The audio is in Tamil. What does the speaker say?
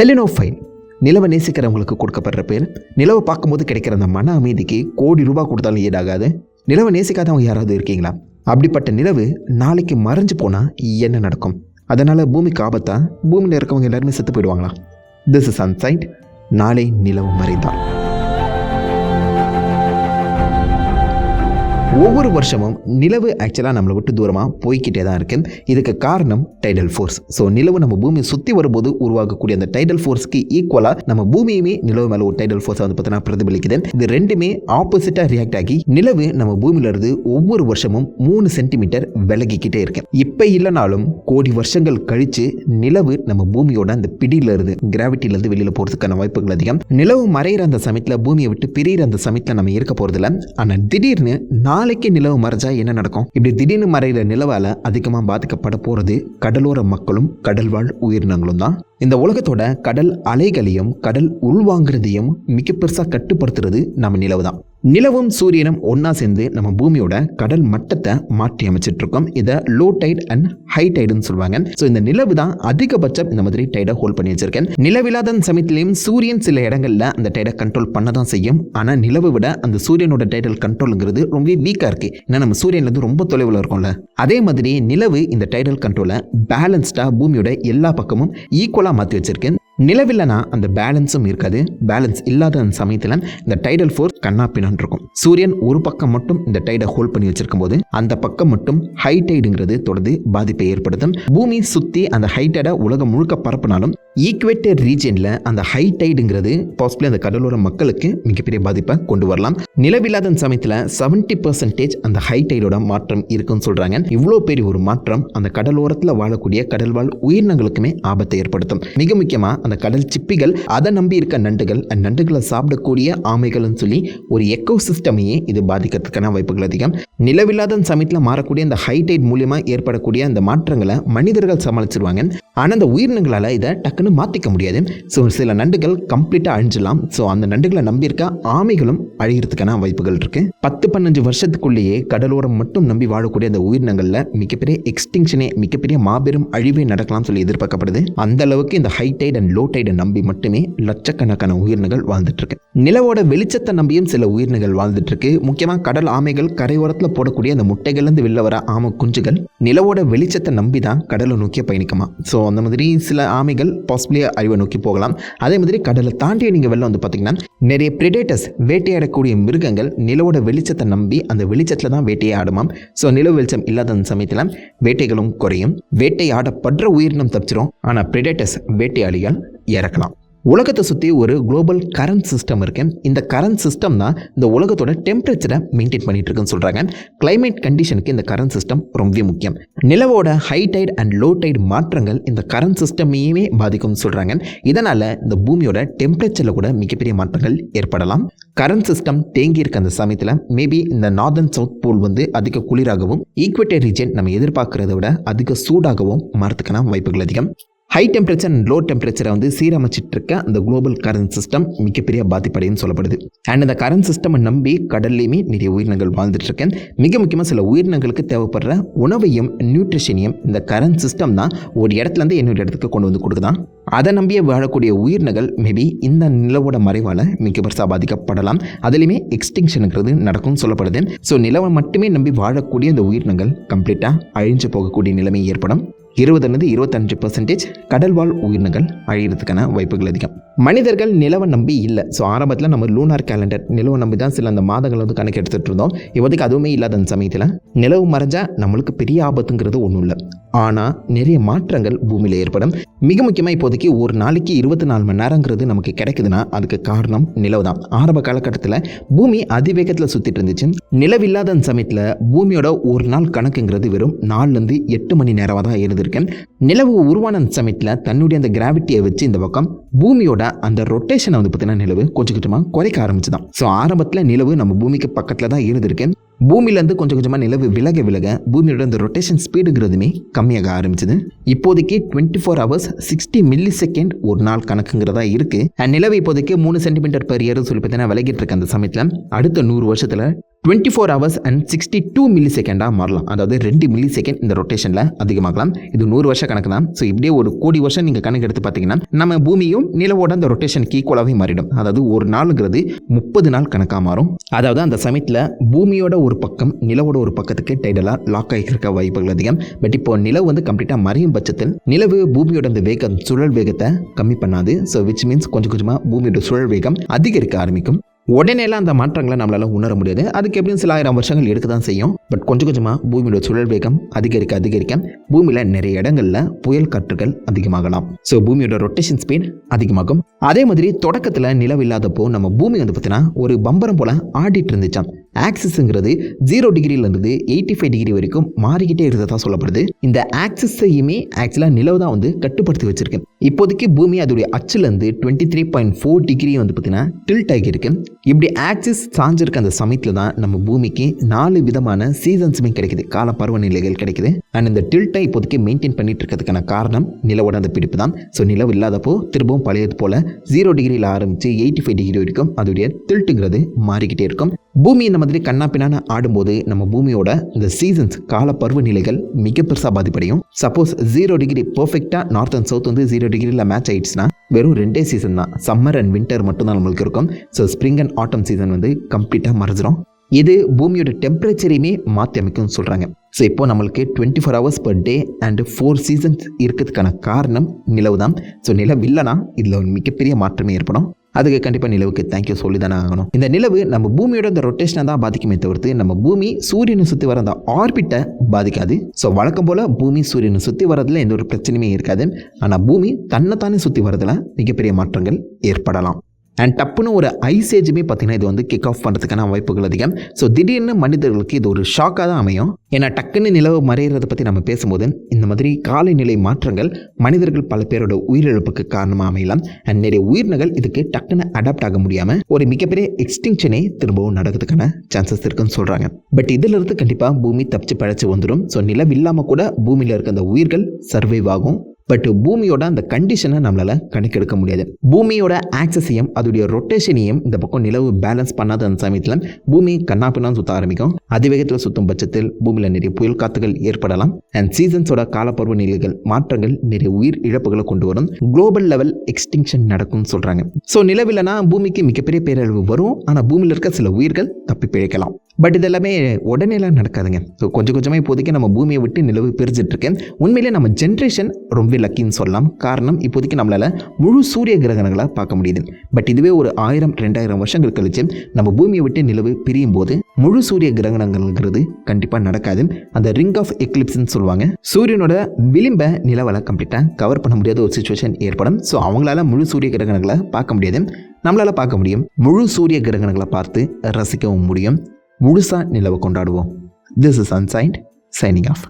செலினோஃபைன் நிலவை நேசிக்கிறவங்களுக்கு கொடுக்கப்படுற பேர். நிலவை பார்க்கும்போது கிடைக்கிற அந்த மன அமைதிக்கு கோடி ரூபாய் கொடுத்தாலும் ஈடாகாது. நிலவை நேசிக்காதவங்க யாராவது இருக்கீங்களா? அப்படிப்பட்ட நிலவு நாளைக்கு மறைஞ்சு போனால் என்ன நடக்கும்? அதனால் பூமிக்கு ஆபத்தாக பூமியில் இருக்கவங்க எல்லாருமே செத்து போயிடுவாங்களா? திஸ் இஸ் அன்சைட் நாளை நிலவு மறைந்தான் ஒவ்வொரு வருஷமும் நிலவு ஆக்சுவலாக நம்மளை விட்டு தூரமாக போய்கிட்டே தான் இருக்கு. இதுக்கு காரணம் டைடல் ஃபோர்ஸ் ஸோ நிலவு நம்ம பூமியை சுற்றி வரும்போது உருவாகக்கூடிய அந்த டைடல் ஃபோர்ஸ்க்கு ஈக்குவலாக நம்ம பூமியுமே நிலவு மேலே ஒரு டைடல் ஃபோர்ஸை வந்து பார்த்தீங்கன்னா பிரதிபலிக்குது. இது ரெண்டுமே ஆப்போசிட்டாக ரியாக்ட் ஆகி நிலவு நம்ம பூமியிலிருந்து ஒவ்வொரு வருஷமும் மூணு சென்டிமீட்டர் விலகிக்கிட்டே இருக்கு. இப்போ இல்லைனாலும் கோடி வருஷங்கள் கழித்து நிலவு நம்ம பூமியோட அந்த பிடியிலிருந்து கிராவிட்டிலேருந்து வெளியில் போகிறதுக்கான வாய்ப்புகள் அதிகம். நிலவு மறையிற அந்த சமயத்தில் பூமியை விட்டு பிரியிற அந்த சமயத்தில் நம்ம இருக்க போகிறதில்ல ஆனால் திடீர்னு நாலு நாளைக்கு நிலவு மறைஞ்சா என்ன நடக்கும்? இப்படி திடீர்னு மறைகிற நிலவால் அதிகமாக பாதிக்கப்பட போகிறது கடலோர மக்களும் கடல்வாழ் உயிரினங்களும் தான். இந்த உலகத்தோட கடல் அலைகளையும் கடல் உள்வாங்கிறதையும் மிக பெருசாக கட்டுப்படுத்துறது நம்ம நிலவு தான். நிலவும் சூரியனும் ஒன்றா சேர்ந்து நம்ம பூமியோட கடல் மட்டத்தை மாற்றி அமைச்சிட்டு இருக்கோம் இதை லோ டைட் அண்ட் ஹை டைடுன்னு சொல்லுவாங்க. ஸோ இந்த நிலவு தான் அதிகபட்சம் இந்த மாதிரி டைடை ஹோல்ட் பண்ணி வச்சிருக்கேன். நிலவில்லாத சமயத்திலையும் சூரியன் சில இடங்களில் அந்த டைடை கண்ட்ரோல் பண்ண தான் செய்யும். ஆனால் நிலவை விட அந்த சூரியனோட டைடல் கண்ட்ரோலுங்கிறது ரொம்ப வீக்காக இருக்குது ஏன்னா நம்ம சூரியன்லேருந்து ரொம்ப தொலைவில் இருக்கும்ல. அதே மாதிரி நிலவு இந்த டைடல் கண்ட்ரோலை பேலன்ஸ்டாக பூமியோட எல்லா பக்கமும் ஈக்குவலாக மாற்றி வச்சிருக்கேன். நிலவில்லைனா அந்த பேலன்ஸும் இருக்காது. பேலன்ஸ் இல்லாத அந்த சமயத்தில் இந்த டைடல் ஃபோர்ஸ் கண்ணாப்பினான் இருக்கும். சூரியன் ஒரு பக்கம் மட்டும் இந்த டைடை ஹோல்ட் பண்ணி வச்சிருக்கும் போது அந்த பக்கம் மட்டும் ஹை டைடுங்கிறது தொடர்ந்து பாதிப்பை ஏற்படுத்தும். பூமி சுற்றி அந்த ஹை டைடை உலகம் முழுக்க பரப்பினாலும் ஈக்குவேட்டர் ரீஜனில் அந்த ஹை டைடுங்கிறது பாசிபிளி அந்த கடலோர மக்களுக்கு மிகப்பெரிய பாதிப்பை கொண்டு வரலாம். நிலவில்லாத சமயத்தில் செவன்ட்டி பர்சன்டேஜ் அந்த ஹை டைடோட மாற்றம் இருக்குன்னு சொல்கிறாங்க இவ்வளோ பெரிய ஒரு மாற்றம் அந்த கடலோரத்தில் வாழக்கூடிய கடல்வாழ் உயிரினங்களுக்குமே ஆபத்தை ஏற்படுத்தும். மிக முக்கியமாக அந்த கடல் சிப்பிகள் அதை நம்பி இருக்க நண்டுகள் அந்த நண்டுகளை சாப்பிடக்கூடிய ஆமைகள்னு சொல்லி ஒரு எக்கோ சிஸ்டமையே இது பாதிக்கிறதுக்கான வாய்ப்புகள் அதிகம். நிலவில்லாத சமயத்தில் மாறக்கூடிய அந்த ஹைடைட் மூலியமாக ஏற்படக்கூடிய அந்த மாற்றங்களை மனிதர்கள் சமாளிச்சிருவாங்க. ஆனால் அந்த உயிரினங்களால் இதை டக்குன்னு மாற்றிக்க முடியாது. ஸோ சில நண்டுகள் கம்ப்ளீட்டாக அழிஞ்சிடலாம். ஸோ அந்த நண்டுகளை நம்பியிருக்க ஆமைகளும் அழிகிறதுக்கான வாய்ப்புகள் இருக்குது பத்து பன்னெண்டு வருஷத்துக்குள்ளேயே கடலோரம் மட்டும் நம்பி வாழக்கூடிய அந்த உயிரினங்களில் மிகப்பெரிய எக்ஸ்டிங்ஷனே மிகப்பெரிய மாபெரும் அழிவே நடக்கலாம் சொல்லி எதிர்பார்க்கப்படுது. அந்த அளவுக்கு இந்த ஹை டைட் அண்ட் லோ டைடை நம்பி மட்டுமே லட்சக்கணக்கான உயிரினங்கள் வாழ்ந்துட்டு இருக்கு. நிலவோட வெளிச்சத்தை நம்பியும் சில உயிரினங்கள் வாழ்ந்துட்டு இருக்கு முக்கியமாக கடல் ஆமைகள் கரையோரத்தில் போடக்கூடிய அந்த முட்டைகள்லேருந்து வெளில வர ஆமை குஞ்சுகள் நிலவோட வெளிச்சத்தை நம்பி தான் கடலை நோக்கி பயணிக்குமா. ஸோ அந்த மாதிரி சில ஆமைகள் பாசிபிளி அழிவை நோக்கி போகலாம். அதே மாதிரி கடலை தாண்டிய நீங்கள் வெளில வந்து பார்த்தீங்கன்னா நிறைய பிரிடேட்டர்ஸ் வேட்டையாடக்கூடிய மிருகங்கள் நிலவோட வெளிச்சத்தை நம்பி அந்த வெளிச்சத்தில் தான் வேட்டையாடுமாம் ஸோ நிலவு வெளிச்சம் இல்லாத அந்த சமயத்தில் வேட்டைகளும் குறையும். வேட்டையாடப்படுற உயிரினம் தப்பிச்சிரும். ஆனால் பிரிடேட்டர்ஸ் வேட்டையாளிகள் இறக்கலாம். உலகத்தை சுற்றி ஒரு குளோபல் கரண்ட் சிஸ்டம் இருக்கு. இந்த கரண்ட் சிஸ்டம் தான் இந்த உலகத்தோட டெம்பரேச்சரை மெயின்டைன் பண்ணிட்டு இருக்குன்னு சொல்கிறாங்க கிளைமேட் கண்டிஷனுக்கு இந்த கரண்ட் சிஸ்டம் ரொம்ப முக்கியம். நிலவோட high tide and low tide மாற்றங்கள் இந்த கரண்ட் சிஸ்டமையுமே பாதிக்கும்னு சொல்கிறாங்க இதனால் இந்த பூமியோட டெம்பரேச்சரில் கூட மிகப்பெரிய மாற்றங்கள் ஏற்படலாம். கரண்ட் சிஸ்டம் தேங்கி இருக்க அந்த சமயத்தில் மேபி இந்த நார்தன் சவுத் போல் வந்து அதிக குளிராகவும் ஈக்வேட்டர் ரீஜன் நம்ம எதிர்பார்க்கறத விட அதிக சூடாகவும் மாறத்துக்கான வாய்ப்புகள் அதிகம். ஹை டெம்பரேச்சர் அண்ட் லோ டெம்பரேச்சரை வந்து சீரமைச்சிட்டு இருக்க அந்த குளோபல் கரண்ட் சிஸ்டம் மிகப்பெரிய பாதிப்படையும் சொல்லப்படுது. அண்ட் இந்த கரண்ட் சிஸ்டமை நம்பி கடல்லையுமே நிறைய உயிரினங்கள் வாழ்ந்துட்டு இருக்கேன் மிக முக்கியமாக சில உயிரினங்களுக்கு தேவைப்படுற உணவையும் நியூட்ரிஷனையும் இந்த கரண்ட் சிஸ்டம் தான் ஒரு இடத்துலேருந்து இன்னொரு இடத்துக்கு கொண்டு வந்து கொடுக்குதான். அதை நம்பியே வாழக்கூடிய உயிரினங்கள் மேபி இந்த நிலவோட மறைவால் மிக பெருசாக பாதிக்கப்படலாம். அதுலேயுமே எக்ஸ்டிங்ஷனுங்கிறது நடக்கும்னு சொல்லப்படுது. ஸோ நிலவை மட்டுமே நம்பி வாழக்கூடிய அந்த உயிரினங்கள் கம்ப்ளீட்டாக அழிஞ்சு போகக்கூடிய நிலைமை ஏற்படும். இருபதுலேருந்து இருபத்தஞ்சு பர்சன்டேஜ் கடல்வாழ் உயிரினங்கள் அழிகிறதுக்கான வாய்ப்புகள் அதிகம். மனிதர்கள் நிலவை நம்பி இல்லை. ஸோ ஆரம்பத்தில் நம்ம லூனார் கேலண்டர் நிலவை நம்பி தான் சில அந்த மாதங்கள் வந்து கணக்கு எடுத்துகிட்டு இருந்தோம். இப்போதைக்கு அதுவுமே இல்லாத அந்த சமயத்தில் நிலவு மறைஞ்சா நம்மளுக்கு பெரிய ஆபத்துங்கிறது ஒன்றும் இல்லை. ஆனால் நிறைய மாற்றங்கள் பூமியில் ஏற்படும். மிக முக்கியமாக இப்போதைக்கு ஒரு நாளைக்கு இருபத்தி நாலு மணி நேரங்கிறது நமக்கு கிடைக்குதுன்னா அதுக்கு காரணம் நிலவு தான். ஆரம்ப காலகட்டத்தில் பூமி அதிவேகத்தில் சுற்றிட்டு இருந்துச்சு. நிலவில்லாத அந்த சமயத்தில் பூமியோட ஒரு நாள் கணக்குங்கிறது வெறும் நாலுலேருந்து எட்டு மணி நேரமாக தான் இருந்தது இருந்திருக்கேன் நிலவு உருவான அந்த சமயத்தில் தன்னுடைய அந்த கிராவிட்டியை வச்சு இந்த பக்கம் பூமியோட அந்த ரொட்டேஷனை வந்து பார்த்தீங்கன்னா நிலவு கொஞ்சம் கொஞ்சமாக குறைக்க ஆரம்பிச்சுதான். ஸோ ஆரம்பத்தில் நிலவு நம்ம பூமிக்கு பக்கத்தில் தான் இருந்திருக்கேன். பூமியிலேருந்து கொஞ்சம் கொஞ்சமாக நிலவு விலக விலக பூமியோட அந்த ரொட்டேஷன் ஸ்பீடுங்கிறதுமே கம்மியாக ஆரம்பிச்சது. இப்போதைக்கு twenty four hours sixty millisecond ஒரு நாள் கணக்குங்கிறதா இருக்குது அண்ட் நிலவு இப்போதைக்கு மூணு சென்டிமீட்டர் பெர் இயர்னு சொல்லி பார்த்தீங்கன்னா விலகிட்டு இருக்க அந்த சமயத்தில் அடுத்த நூறு வருஷத்தில் twenty four hours and sixty two milli செகண்டாக மாறலாம். அதாவது ரெண்டு மில்லி செகண்ட் இந்த ரொட்டேஷனில் அதிகமாகலாம். இது நூறு வருஷம் கணக்கு தான். ஸோ இப்படியே ஒரு கோடி வருஷம் நீங்கள் கணக்கு எடுத்து பார்த்தீங்கன்னா நம்ம பூமியும் நிலவோட அந்த ரொட்டேஷனுக்கு ஈக்குவலாகவே மாறிடும். அதாவது ஒரு நாளுங்கிறது முப்பது நாள் கணக்காக மாறும். அதாவது அந்த சமயத்தில் பூமியோட ஒரு பக்கம் நிலவோட ஒரு பக்கத்துக்கு டைடலாக லாக் ஆகியிருக்க வாய்ப்புகள் அதிகம். பட் இப்போ நிலவு வந்து கம்ப்ளீட்டாக மறையும் பட்சத்தில் நிலவு பூமியோட அந்த வேகம் சுழல் வேகத்தை கம்மி பண்ணாது. ஸோ விச் மீன்ஸ் கொஞ்சம் கொஞ்சமாக பூமியோட சுழல் வேகம் அதிகரிக்க ஆரம்பிக்கும். உடனேலாம் அந்த மாற்றங்களை நம்மளால் உணர முடியாது. அதுக்கு எப்படியும் சில ஆயிரம் வருஷங்கள் எடுக்க தான் செய்யும். பட் கொஞ்சம் கொஞ்சமாக பூமியோட சுழல் வேகம் அதிகரிக்க அதிகரிக்க பூமியில் நிறைய இடங்களில் புயல் காற்றுகள் அதிகமாகலாம். ஸோ பூமியோட ரொட்டேஷன் ஸ்பீட் அதிகமாகும். அதே மாதிரி தொடக்கத்தில் நிலவில்லாதப்போ நம்ம பூமி வந்து பார்த்தீங்கன்னா ஒரு பம்பரம் போல் ஆடிட்டு இருந்துச்சாம். ஆக்சிஸுங்கிறது ஜீரோ டிகிரியிலேருந்து எயிட்டி ஃபைவ் டிகிரி வரைக்கும் மாறிக்கிட்டே இருந்ததா சொல்லப்படுது. இந்த ஆக்சிஸையுமே ஆக்சுவலாக நிலவு தான் வந்து கட்டுப்படுத்தி வச்சிருக்கு இப்போதைக்கு பூமி அதோடைய அச்சுலேருந்து twenty three point four degree வந்து பார்த்தீங்கன்னா டில்ட் ஆகியிருக்கு. இப்படி ஆக்சிஸ் சாஞ்சிருக்க அந்த சமயத்தில் தான் நம்ம பூமிக்கு நாலு விதமான சீசன்ஸுமே கிடைக்குது. கால பருவநிலைகள் கிடைக்குது. அண்ட் இந்த டில்ட்டை இப்போதைக்கு மெயின்டைன் பண்ணிட்டு இருக்கிறதுக்கான காரணம் நிலவோட அந்த பிடிப்பு தான். ஸோ நிலவு இல்லாதப்போ திரும்பவும் பழையது போல் ஜீரோ டிகிரியில் ஆரம்பித்து எயிட்டி ஃபைவ் டிகிரி வரைக்கும் அதோடைய டில்ட்டுங்கிறது மாறிக்கிட்டே இருக்கும். பூமி இந்த மாதிரி கண்ணா ஆடும்போது நம்ம பூமியோட இந்த சீசன்ஸ் கால பருவநிலைகள் மிக பெருசாக பாதிப்படையும். சப்போஸ் ஜீரோ டிகிரி பர்ஃபெக்டாக நார்த் அண்ட் சவுத் வந்து ஜீரோ டிகிரியில் மேட்ச் ஆயிடுச்சுன்னா வெறும் ரெண்டே சீசன் தான். சம்மர் அண்ட் வின்டர் மட்டும் தான் நம்மளுக்கு இருக்கும். So spring and autumn season வந்து கம்ப்ளீட்டாக மறைஞ்சிரும். இது பூமியோட டெம்பரேச்சரையுமே மாற்றி அமைக்கும்னு சொல்கிறாங்க ஸோ இப்போ நம்மளுக்கு twenty four hours per day and four seasons இருக்கிறதுக்கான காரணம் நிலவு தான் ஸோ நிலவு இல்லைனா இதில் ஒரு மிகப்பெரிய மாற்றமே ஏற்படும். அதுக்கு கண்டிப்பாக நிலவுக்கு தேங்க்யூ சொல்லி தானே ஆகணும். இந்த நிலவு நம்ம பூமியோட இந்த ரொட்டேஷனை தான் பாதிக்குமே தவிர்த்து நம்ம பூமி சூரியனை சுற்றி வர அந்த ஆர்பிட்டை பாதிக்காது. ஸோ வழக்கம் போல் பூமி சூரியனை சுற்றி வரதுல எந்த ஒரு பிரச்சனையுமே இருக்காது. ஆனால் பூமி தன்னைத்தானே சுற்றி வரதுல மிகப்பெரிய மாற்றங்கள் ஏற்படலாம். அண்ட் டப்புன்னு ஒரு ஐசேஜுமே பார்த்தீங்கன்னா இது வந்து கிக் ஆஃப் பண்ணுறதுக்கான வாய்ப்புகள் அதிகம். ஸோ திடீர்னு மனிதர்களுக்கு இது ஒரு ஷாக்காக தான் அமையும். ஏன்னா டக்குன்னு நிலவு மறைகிறத பற்றி நம்ம பேசும்போது இந்த மாதிரி காலநிலை மாற்றங்கள் மனிதர்கள் பல பேரோட உயிரிழப்புக்கு காரணமாக அமையலாம். அண்ட் நிறைய உயிரினங்கள் இதுக்கு டக்குன்னு அடாப்ட் ஆக முடியாமல் ஒரு மிகப்பெரிய எக்ஸ்டிங்ஷனே திரும்பவும் நடக்கிறதுக்கான சான்சஸ் இருக்குன்னு சொல்கிறாங்க பட் இதிலிருந்து கண்டிப்பாக பூமி தப்பிச்சு பழச்சி வந்துடும் ஸோ நிலவு இல்லாமல் கூட பூமியில் இருக்க அந்த உயிர்கள் சர்வைவ் ஆகும். பட் பூமியோட அந்த கண்டிஷனை நம்மளால் கணக்கெடுக்க முடியாது. பூமியோட ஆக்சஸையும் அதோடைய ரொட்டேஷனையும் இந்த பக்கம் நிலவு பேலன்ஸ் பண்ணாத அந்த சமயத்தில் பூமி கண்ணாப்பின்னா சுத்த ஆரம்பிக்கும். அதிவேகத்தில் சுற்றும் பட்சத்தில் பூமியில் நிறைய புயல் காத்துகள் ஏற்படலாம். அண்ட் சீசன்ஸோட காலப்பருவ நிலைகள் மாற்றங்கள் நிறைய உயிர் இழப்புகளை கொண்டு வரும். குளோபல் லெவல் எக்ஸ்டிங்ஷன் நடக்கும்னு சொல்கிறாங்க ஸோ நிலவிலனா பூமிக்கு மிகப்பெரிய பேரழிவு வரும். ஆனால் பூமியில் இருக்க சில உயிர்கள் தப்பி பிழைக்கலாம். பட் இதெல்லாமே உடனேலாம் நடக்காதுங்க. ஸோ கொஞ்சம் கொஞ்சமாக இப்போதைக்கு நம்ம பூமியை விட்டு நிலவு பிரிஞ்சிட்டு உண்மையிலே நம்ம ஜென்ரேஷன் ரொம்ப லக்கின்னு சொல்லலாம். காரணம் இப்போதைக்கு நம்மளால் முழு சூரிய கிரகணங்களாக பார்க்க முடியுது. பட் இதுவே ஒரு ஆயிரம் ரெண்டாயிரம் வருஷங்கள் கழிச்சு நம்ம பூமியை விட்டு நிலவு பிரியும் போது முழு சூரிய கிரகணங்கள்ங்கிறது கண்டிப்பாக நடக்காது. அந்த ரிங் ஆஃப் எக்லிப்ஸ்ன்னு சொல்லுவாங்க. சூரியனோட விளிம்பை நிலவலை கம்ப்ளீட்டாக கவர் பண்ண முடியாத ஒரு சுச்சுவேஷன் ஏற்படும். ஸோ அவங்களால முழு சூரிய கிரகணங்களை பார்க்க முடியாது. நம்மளால் பார்க்க முடியும். முழு சூரிய கிரகணங்களை பார்த்து ரசிக்கவும் முடியும். முழுசாக நிலவை கொண்டாடுவோம். This is ancient signing off